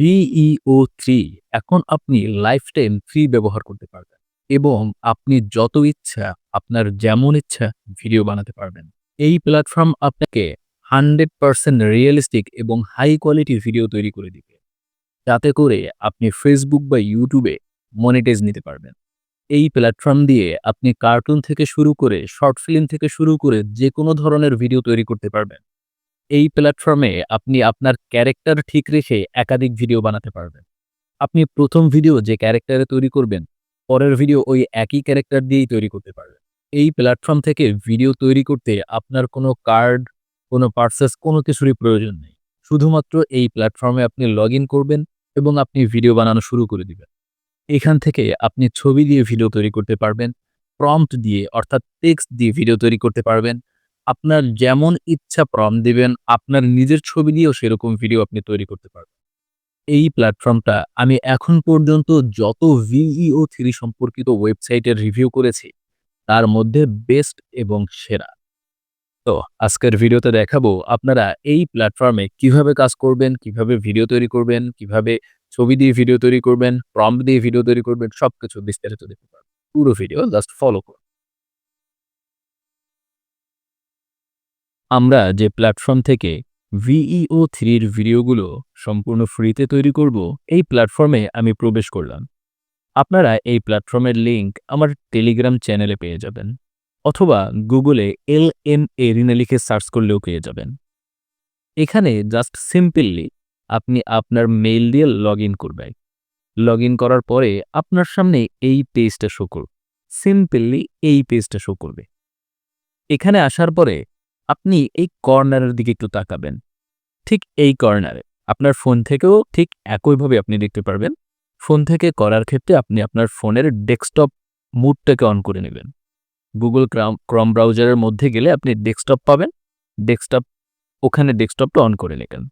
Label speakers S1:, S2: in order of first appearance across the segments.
S1: Veo three এখন আপনি life time free ব্যবহার করতে পারবেন এবং আপনি যত ইচ্ছা, আপনার যেমন ইচ্ছা ভিডিও বানাতে পারবেন। এই প্ল্যাটফর্ম আপনাকে হান্ড্রেড পার্সেন্ট রিয়েলিস্টিক এবং হাই কোয়ালিটি ভিডিও তৈরি করে দিবে। যাতে করে আপনি ফেসবুক বা ইউটিউবে মনিটাইজ নিতে পারবেন। এই প্ল্যাটফর্ম দিয়ে আপনি কার্টুন থেকে শুরু করে শর্ট ফিল্ম থেকে শুরু করে যে কোনো ধরনের ভিডিও তৈরি করতে পারবেন। এই প্ল্যাটফর্মে আপনি আপনার ক্যারেক্টার ঠিক রেখে একাধিক ভিডিও বানাতে পারবেন। আপনি প্রথম ভিডিও যে ক্যারেক্টারে তৈরি করবেন, পরের ভিডিও ওই একই ক্যারেক্টার দিয়েই তৈরি করতে পারবেন। এই প্ল্যাটফর্ম থেকে ভিডিও তৈরি করতে আপনার কোনো কার্ড কোনো পার্সেস কোনো কিছুরই প্রয়োজন নেই। শুধুমাত্র এই প্ল্যাটফর্মে আপনি লগ করবেন এবং আপনি ভিডিও বানানো শুরু করে দিবেন। এখান থেকে আপনি ছবি দিয়ে ভিডিও তৈরি করতে পারবেন প্রম্পট দিয়ে অর্থাৎ টেক্সট দিয়ে ভিডিও তৈরি করতে পারবেন আপনার যেমন ইচ্ছা প্রম দিবেন, আপনার নিজের ছবি দিয়েও সেরকম ভিডিও আপনি তৈরি করতে পারবেন। এই প্ল্যাটফর্মটা আমি এখন পর্যন্ত যত ভিইও থ্রি সম্পর্কিত ওয়েবসাইটের রিভিউ করেছি, তার মধ্যে বেস্ট এবং সেরা। তো আজকের ভিডিওতে দেখাবো আপনারা এই প্ল্যাটফর্মে কীভাবে কাজ করবেন, কীভাবে ভিডিও তৈরি করবেন, কীভাবে ছবি দিয়ে ভিডিও তৈরি করবেন প্রম্প দিয়ে ভিডিও তৈরি করবেন, সবকিছু বিস্তারিত দেখতে পারবেন। পুরো ভিডিও জাস্ট ফলো করুন। আমরা যে প্ল্যাটফর্ম থেকে ভিইও থ্রির ভিডিওগুলো সম্পূর্ণ ফ্রিতে তৈরি করব, এই প্ল্যাটফর্মে আমি প্রবেশ করলাম। আপনারা এই প্ল্যাটফর্মের লিংক আমার টেলিগ্রাম চ্যানেলে পেয়ে যাবেন, অথবা গুগলে এল এম এ এরিনা লিখে সার্চ করলেও পেয়ে যাবেন। এখানে জাস্ট সিম্পলি আপনি আপনার মেইল দিয়ে লগ ইন করবেন। লগ ইন করার পরে আপনার সামনে এই পেজটা শো করবে। সিম্পলি এই পেজটা শো করবে। এখানে আসার পরে আপনি এই কর্নারের দিকে একটু তাকাবেন। ঠিক এই কর্নারে আপনার ফোন থেকেও ঠিক একইভাবে আপনি দেখতে পারবেন। ফোন থেকে করার ক্ষেত্রে আপনি আপনার ফোনের ডেস্কটপ মুডটাকে অন করে নেবেন। গুগল ক্রাম ক্রম ব্রাউজারের মধ্যে গেলে আপনি ডেস্কটপ পাবেন। ডেস্কটপ ওখানে ডেস্কটপটা অন করে নেবেন।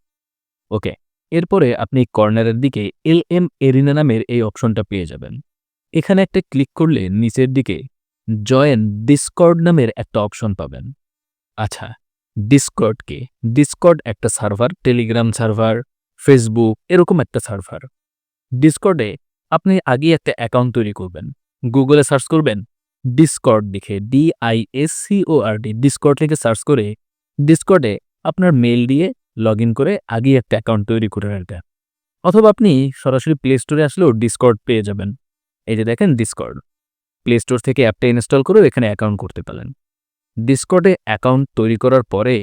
S1: ওকে এরপরে আপনি কর্নারের দিকে এল এম এরিনা নামের এই অপশনটা পেয়ে যাবেন। এখানে একটা ক্লিক করলে নিচের দিকে জয়েন ডিসকর্ড নামের একটা অপশন পাবেন। আচ্ছা ডিসকর্ড কি ডিসকর্ড একটা সার্ভার টেলিগ্রাম সার্ভার ফেসবুক এরকম একটা সার্ভার ডিসকর্ডে আপনি আগে একটা অ্যাকাউন্ট তৈরি করবেন। গুগলে সার্চ করবেন ডিসকর্ড লিখে D I S C O R D Discord লিখে সার্চ করে ডিসকর্ডে আপনার মেল দিয়ে লগ করে আগেই একটা অ্যাকাউন্ট তৈরি করে রাখবেন অথবা আপনি সরাসরি প্লে স্টোরে আসলেও ডিসকর্ড পেয়ে যাবেন। এই যে দেখেন ডিসকর্ড প্লে স্টোর থেকে অ্যাপটা ইনস্টল করেও এখানে অ্যাকাউন্ট করতে পারেন ডিসকর্ডে অ্যাকাউন্ট তৈরি করার পরে,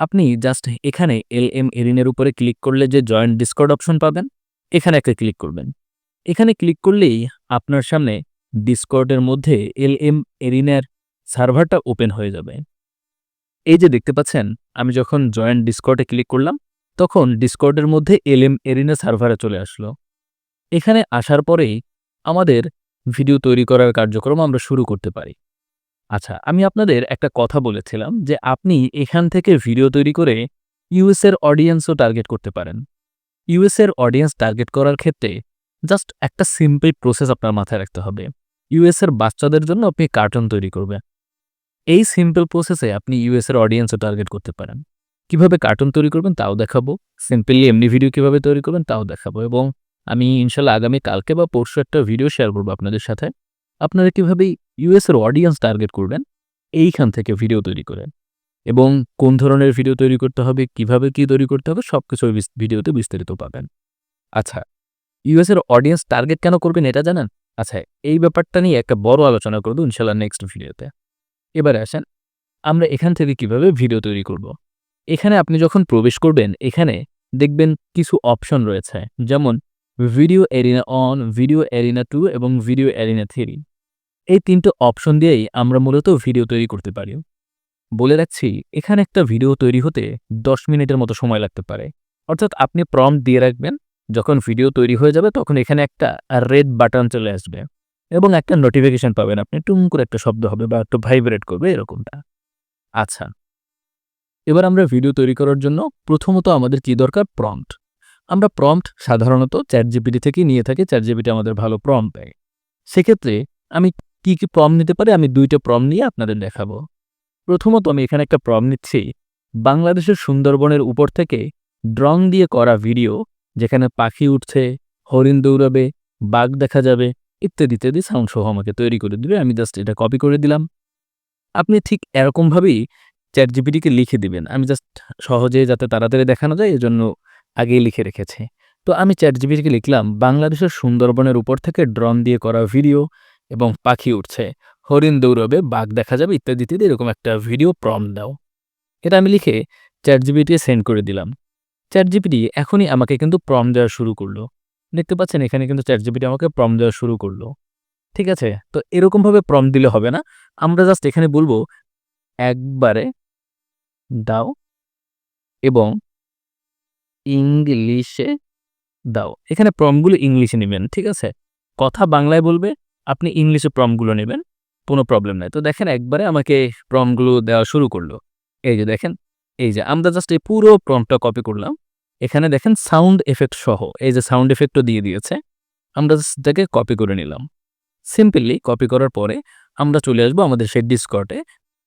S1: আপনি জাস্ট এখানে এল এম এরিনের উপরে ক্লিক করলে যে জয়েন্ট ডিসকর্ড অপশন পাবেন, এখানে একটা ক্লিক করবেন। এখানে ক্লিক করলেই আপনার সামনে ডিসকর্ডের মধ্যে এল এম এরিনের সার্ভারটা ওপেন হয়ে যাবে। এই যে দেখতে পাচ্ছেন, আমি যখন জয়েন্ট ডিসকর্ডে ক্লিক করলাম, তখন ডিসকর্ডের মধ্যে এল এম এরিনা সার্ভারে চলে আসলো। এখানে আসার পরেই আমাদের ভিডিও তৈরি করার কার্যক্রম আমরা শুরু করতে পারি। আচ্ছা আমি আপনাদের একটা কথা বলেছিলাম যে আপনি এখান থেকে ভিডিও তৈরি করে ইউএসের অডিয়েন্সও টার্গেট করতে পারেন। ইউএসের অডিয়েন্স টার্গেট করার ক্ষেত্রে জাস্ট একটা সিম্পল প্রসেস আপনার মাথায় রাখতে হবে। ইউএসের বাচ্চাদের জন্য আপনি কার্টুন তৈরি করবেন। এই সিম্পল প্রসেসে আপনি ইউএসের অডিয়েন্সও টার্গেট করতে পারেন। কীভাবে কার্টুন তৈরি করবেন তাও দেখাবো। সিম্পলি এমনি ভিডিও কীভাবে তৈরি করবেন তাও দেখাবো এবং আমি ইনশাল্লাহ আগামী কালকে বা পরশু একটা ভিডিও শেয়ার করব আপনাদের সাথে। আপনারা কীভাবে ইউএসের অডিয়েন্স টার্গেট করবেন, এইখান থেকে ভিডিও তৈরি করেন এবং কোন ধরনের ভিডিও তৈরি করতে হবে, কীভাবে কি তৈরি করতে হবে সব কিছু ভিডিওতে বিস্তারিত পাবেন। আচ্ছা ইউএসের অডিয়েন্স টার্গেট কেন করবেন এটা জানেন? আচ্ছা এই ব্যাপারটা নিয়ে একটা বড় আলোচনা করব ইনশাল্লাহ নেক্সট ভিডিওতে এবারে আসেন, আমরা এখান থেকে কীভাবে ভিডিও তৈরি করব। এখানে আপনি যখন প্রবেশ করবেন, এখানে দেখবেন কিছু অপশন রয়েছে। যেমন video arena one video arena two এবং ভিডিও এরিনা থ্রি এই তিনটে অপশন দিয়েই আমরা মূলত ভিডিও তৈরি করতে পারি। বলে রাখছি, এখানে একটা ভিডিও তৈরি হতে দশ মিনিটের মতো সময় লাগতে পারে। অর্থাৎ আপনি প্রম্পট দিয়ে রাখবেন, যখন ভিডিও তৈরি হয়ে যাবে তখন এখানে একটা রেড বাটন চলে আসবে এবং একটা নোটিফিকেশন পাবেন। আপনি টুম করে একটা শব্দ হবে বা একটু ভাইব্রেট করবে, এরকমটা। আচ্ছা এবার আমরা ভিডিও তৈরি করার জন্য প্রথমত আমাদের কি দরকার? প্রম্পট আমরা প্রম্পট সাধারণত চ্যাট জিপিটি থেকে নিয়ে থাকি। চ্যাট জিপিটি আমাদের ভালো প্রম্পট দেয়। সেক্ষেত্রে আমি কি কি প্রম নিতে পারে আমি দুইটা প্রম নিয়ে আপনাদের দেখাবো। প্রথমত আমি এখানে একটা প্রম নিচ্ছি, বাংলাদেশের সুন্দরবনের উপর থেকে ড্রং দিয়ে করা ভিডিও যেখানে পাখি উঠছে, হরিণ দৌড়াবে, বাঘ দেখা যাবে, ইত্যাদি ইত্যাদি সাউন্ড সহ আমাকে তৈরি করে দিবে। আমি জাস্ট এটা কপি করে দিলাম। আপনি ঠিক এরকমভাবেই চ্যাট জিপিটিকে লিখে দিবেন। আমি জাস্ট সহজে যাতে তাড়াতাড়ি দেখানো যায়, এজন্য আগেই লিখে রেখেছে। তো আমি চ্যাট জিপিটিকে লিখলাম, বাংলাদেশের সুন্দরবনের উপর থেকে ড্রোন দিয়ে করা ভিডিও এবং পাখি উঠছে হরিণ দৌড়বে, বাঘ দেখা যাবে ইত্যাদি ইত্যাদি এরকম একটা ভিডিও প্রম দাও। এটা আমি লিখে চ্যাট জিপিটিকে সেন্ড করে দিলাম। চ্যাট জিপিটি এখনই আমাকে কিন্তু প্রম দেওয়া শুরু করল। দেখতে পাচ্ছেন এখানে কিন্তু চ্যাট জিপিটি আমাকে প্রম দেওয়া শুরু করল। ঠিক আছে? তো এরকমভাবে প্রম দিলে হবে না। আমরা জাস্ট এখানে বলব, একবারে দাও এবং ইংলিশে দাও। এখানে প্রমগুলো ইংলিশে নেবেন, ঠিক আছে? কথা বাংলায় বলবে আপনি ইংলিশে প্রমগুলো নেবেন, কোনো প্রবলেম নাই। তো দেখেন একবারে আমাকে প্রমগুলো দেওয়া শুরু করল। এই যে দেখেন, এই যে আমরা জাস্ট এই পুরো প্রমটা কপি করলাম। এখানে দেখেন সাউন্ড এফেক্ট সহ, এই যে সাউন্ড এফেক্টও দিয়ে দিয়েছে, আমরা জাস্ট এটাকে কপি করে নিলাম। সিম্পলি কপি করার পরে আমরা চলে আসব আমাদের সেই ডিসকর্টে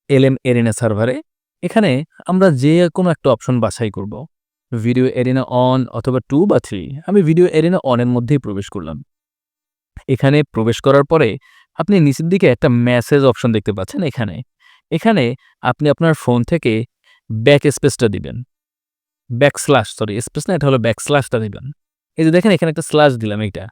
S1: এলএম এরিনা সার্ভারে এখানে আমরা যে কোনো একটা অপশন বাছাই করব। ভিডিও এরিনা অন অথবা টু বা থ্রি আমি ভিডিও এরিনা অনের মধ্যেই প্রবেশ করলাম। এখানে প্রবেশ করার পরে আপনি নিচের দিকে একটা মেসেজ অপশন দেখতে পাচ্ছেন এখানে। এখানে আপনি আপনার ফোন থেকে ব্যাক স্পেসটা দিবেন। ব্যাক স্ল্যাশ সরি স্পেস না, এটা হলো ব্যাক স্ল্যাশটা দিবেন। এই যে দেখেন, এখানে একটা স্ল্যাশ দিলাম এইটা।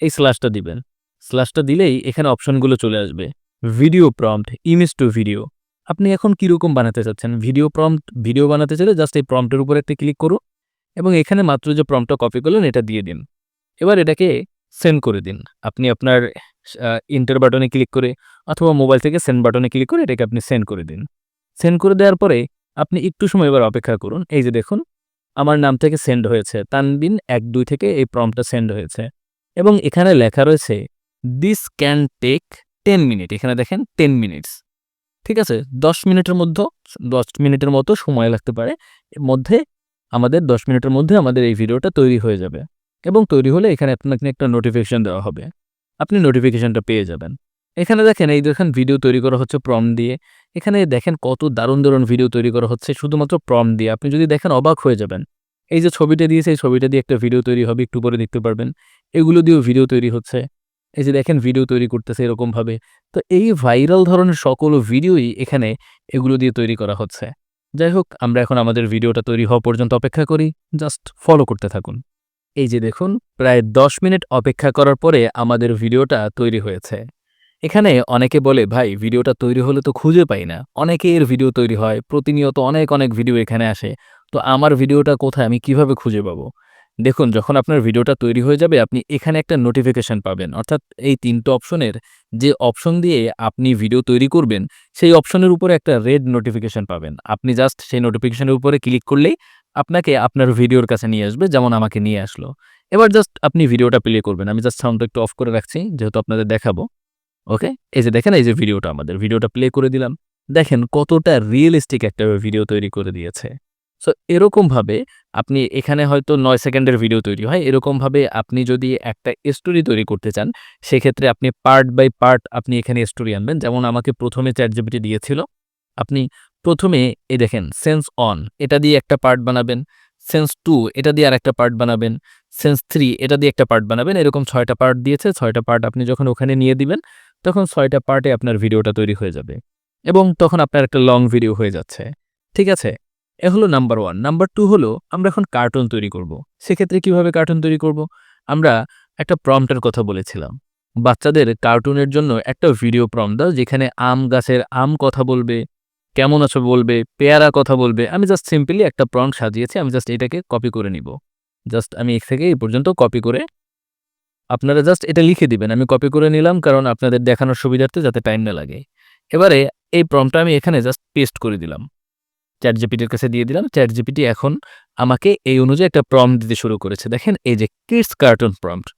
S1: এই স্ল্যাশটা দিবেন। স্ল্যাশটা দিলেই এখানে অপশনগুলো চলে আসবে। Video prompt image to video আপনি এখন কীরকম বানাতে চাচ্ছেন? ভিডিও প্রম্পট ভিডিও বানাতে চাইলে জাস্ট এই প্রম্পটের উপর একটা ক্লিক করুন এবং এখানে মাত্র যে প্রম্পটটা কপি করলেন, এটা দিয়ে দিন। এবার এটাকে সেন্ড করে দিন। আপনি আপনার ইন্টার বাটনে ক্লিক করে অথবা মোবাইল থেকে সেন্ড বাটনে ক্লিক করে এটাকে আপনি সেন্ড করে দিন। সেন্ড করে দেওয়ার পরে আপনি একটু সময় এবার অপেক্ষা করুন। এই যে দেখুন, আমার নাম থেকে সেন্ড হয়েছে। তানবিন এক, দুই থেকে এই প্রম্পটটা সেন্ড হয়েছে। এবং এখানে লেখা রয়েছে this can take ten minute এখানে দেখেন টেন মিনিটস ঠিক আছে? দশ মিনিটের মধ্যে, দশ মিনিটের মতো সময় লাগতে পারে। মধ্যে, আমাদের দশ মিনিটের মধ্যে আমাদের এই ভিডিওটা তৈরি হয়ে যাবে। এবং তৈরি হলে এখানে আপনাকে একটা নোটিফিকেশান দেওয়া হবে। আপনি নোটিফিকেশানটা পেয়ে যাবেন। এখানে দেখেন এই দেখেন ভিডিও তৈরি করা হচ্ছে প্রম দিয়ে। এখানে দেখেন কত দারুণ দারুণ ভিডিও তৈরি করা হচ্ছে, শুধুমাত্র প্রম দিয়ে। আপনি যদি দেখেন অবাক হয়ে যাবেন। এই যে ছবিটা দিয়েছে এই ছবিটা দিয়ে একটা ভিডিও তৈরি হবে, একটু পরে দেখতে পারবেন। এগুলো দিয়েও ভিডিও তৈরি হচ্ছে। এই যে দেখেন ভিডিও তৈরি করতেছে এরকমভাবে। তো এই ভাইরাল ধরনের সকল ভিডিওই এখানে এগুলো দিয়ে তৈরি করা হচ্ছে। যাই হোক, আমরা এখন আমাদের ভিডিওটা তৈরি হওয়া পর্যন্ত অপেক্ষা করি। জাস্ট ফলো করতে থাকুন। এই যে দেখুন, প্রায় দশ মিনিট অপেক্ষা করার পরে আমাদের ভিডিওটা তৈরি হয়েছে। এখানে অনেকে বলে, ভাই, ভিডিওটা তৈরি হলে তো খুঁজে পাই না। অনেকে এর ভিডিও তৈরি হয়, প্রতিনিয়ত অনেক অনেক ভিডিও এখানে আসে। তো আমার ভিডিওটা কোথায়, আমি কীভাবে খুঁজে পাবো? দেখুন, যখন আপনার ভিডিওটা তৈরি হয়ে যাবে, আপনি এখানে একটা নোটিফিকেশন পাবেন। অর্থাৎ এই তিনটে অপশনের যে অপশন দিয়ে আপনি ভিডিও তৈরি করবেন, সেই অপশনের উপরে একটা রেড নোটিফিকেশন পাবেন। আপনি জাস্ট সেই নোটিফিকেশনের উপরে ক্লিক করলেই আপনাকে আপনার ভিডিওর কাছে নিয়ে আসবে, যেমন আমাকে নিয়ে আসলো। এবার জাস্ট আপনি ভিডিওটা প্লে করবেন। আমি জাস্ট সাউন্ডটা একটু অফ করে রাখছি, যেহেতু আপনাদের দেখাবো। ওকে এই যে দেখেন, এই যে ভিডিওটা আমাদের। ভিডিওটা প্লে করে দিলাম। দেখেন কতটা রিয়েলিস্টিক একটা ভিডিও তৈরি করে দিয়েছে। সো এরকমভাবে আপনি এখানে হয়তো নয় সেকেন্ডের ভিডিও তৈরি হয়। এরকমভাবে আপনি যদি একটা স্টোরি তৈরি করতে চান, সেক্ষেত্রে আপনি পার্ট বাই পার্ট আপনি এখানে স্টোরি আনবেন। যেমন আমাকে প্রথমে চ্যাট জিপিটি দিয়েছিল, আপনি প্রথমে এই দেখেন সেন্স অন এটা দিয়ে একটা পার্ট বানাবেন। সেন্স টু এটা দিয়ে আর একটা পার্ট বানাবেন। সেন্স থ্রি এটা দিয়ে একটা পার্ট বানাবেন। এরকম ছয়টা পার্ট দিয়েছে। ছয়টা পার্ট আপনি যখন ওখানে নিয়ে দিবেন, তখন ছয়টা পার্টে আপনার ভিডিওটা তৈরি হয়ে যাবে। এবং তখন আপনার একটা লং ভিডিও হয়ে যাচ্ছে। ঠিক আছে? এ হলো নাম্বার ওয়ান নাম্বার টু হলো, আমরা এখন কার্টুন তৈরি করব। সেক্ষেত্রে কীভাবে কার্টুন তৈরি করব। আমরা একটা প্রম্পটের কথা বলেছিলাম। বাচ্চাদের কার্টুনের জন্য একটা ভিডিও প্রম দাও, যেখানে আম গাছের আম কথা বলবে। কেমন আছো বলবে, পেয়ারা কথা বলবে, আমি জাস্ট সিম্পলি একটা প্রম্পট সাজিয়েছি, আমি জাস্ট এটাকে কপি করে নিব। জাস্ট আমি এর থেকে এই পর্যন্ত কপি করে আপনারা জাস্ট এটা লিখে দিবেন, আমি কপি করে নিলাম কারণ আপনাদের দেখানোর সুবিধার্থে যাতে টাইম না লাগে। এবারে এই প্রমটা আমি এখানে জাস্ট পেস্ট করে দিলাম। চ্যাট জিপিটির কাছে দিয়ে দিলাম চ্যাট জিপিটি এখন আমাকে এই অনুযায়ী একটা প্রম্পট দিতে শুরু করেছে। দেখেন এই যে কিডস কার্টুন প্রম্পট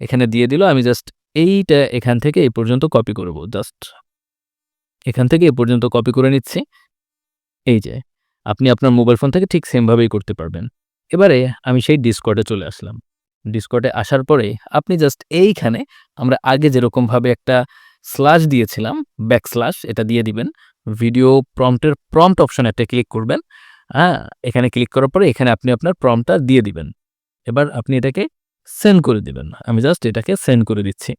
S1: এখানে দিয়ে দিল, আমি জাস্ট এইটা এখান থেকে এই পর্যন্ত কপি করব জাস্ট এখান থেকে এ পর্যন্ত কপি করে নিচ্ছি। এই যে, আপনি আপনার মোবাইল ফোন থেকে ঠিক সেমভাবেই করতে পারবেন। এবারে আমি সেই ডিসকর্ডে চলে আসলাম। ডিসকর্ডে আসার পরে আপনি জাস্ট এইখানে আমরা আগে যেরকমভাবে একটা স্ল্যাশ দিয়েছিলাম ব্যাক স্ল্যাশ এটা দিয়ে দিবেন। ভিডিও প্রম্পটের প্রম্পট অপশন একটা ক্লিক করবেন। হ্যাঁ এখানে ক্লিক করার পরে এখানে আপনি আপনার প্রম্পটটা দিয়ে দিবেন। এবার আপনি এটাকে সেন্ড করে দিবেন। আমি জাস্ট এটাকে সেন্ড করে দিচ্ছি।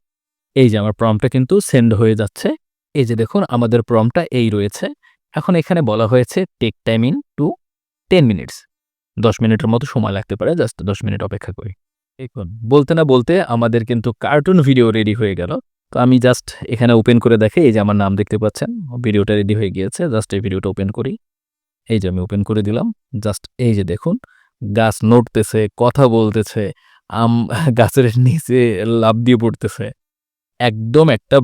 S1: এই যে, আমার প্রমটা কিন্তু সেন্ড হয়ে যাচ্ছে। এই যে দেখুন, আমাদের প্রমটা এই রয়েছে। এখন এখানে বলা হয়েছে take time in two ten minutes দশ মিনিটের মতো সময় লাগতে পারে, জাস্ট দশ মিনিট অপেক্ষা করি। দেখুন, বলতে না বলতে আমাদের কিন্তু কার্টুন ভিডিও রেডি হয়ে গেল। তো আমি জাস্ট এখানে ওপেন করে দেখে, এই যে আমার নাম দেখতে পাচ্ছেন ভিডিওটা রেডি হয়ে গিয়েছে, জাস্ট এই ভিডিওটা ওপেন করি। এই যে আমি ওপেন করে দিলাম, জাস্ট এই যে দেখুন, গাছ নড়তেছে, কথা বলতেছে, আম গাছের নিচে লাভ দিয়ে পড়তেছে। একদম একটা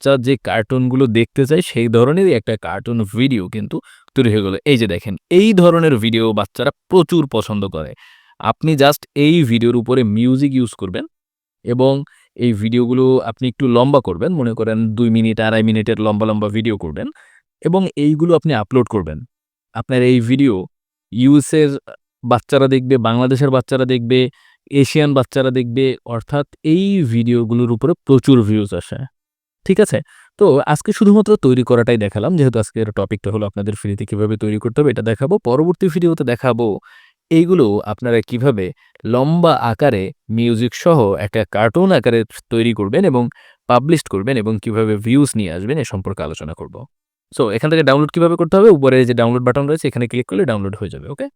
S1: বাচ্চা যে কার্টুনগুলো দেখতে চায়, সেই ধরনেরই একটা কার্টুন ভিডিও কিন্তু তৈরি হয়ে গেলো। এই যে দেখেন, এই ধরনের ভিডিও বাচ্চারা প্রচুর পছন্দ করে। আপনি জাস্ট এই ভিডিওর উপরে মিউজিক ইউজ করবেন এবং এই ভিডিওগুলো আপনি একটু লম্বা করবেন, মনে করেন দুই মিনিট, আড়াই মিনিটের লম্বা লম্বা ভিডিও করবেন এবং এইগুলো আপনি আপলোড করবেন। আপনার এই ভিডিও ইউএসের বাচ্চারা দেখবে, বাংলাদেশের বাচ্চারা দেখবে এশিয়ান বাচ্চারা দেখবে, অর্থাৎ এই ভিডিওগুলোর উপরে প্রচুর ভিউজ আসে। ঠিক আছে? তো আজকে শুধুমাত্র তৈরি করাটাই দেখালাম। যেহেতু আজকের টপিকটা হলো আপনাদের ফ্রিতে কীভাবে তৈরি করতে হবে, এটা দেখাবো। পরবর্তী ভিডিওতে দেখাবো এইগুলো আপনারা কীভাবে লম্বা আকারে মিউজিক সহ একটা কার্টুন আকারে তৈরি করবেন এবং পাবলিশ করবেন এবং কীভাবে ভিউজ নিয়ে আসবেন এ সম্পর্কে আলোচনা করব। সো এখান থেকে ডাউনলোড কীভাবে করতে হবে? উপরে যে ডাউনলোড বাটন রয়েছে, এখানে ক্লিক করলে ডাউনলোড হয়ে যাবে ওকে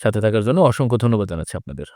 S1: সাথে থাকার জন্য অসংখ্য ধন্যবাদ জানাচ্ছি আপনাদের।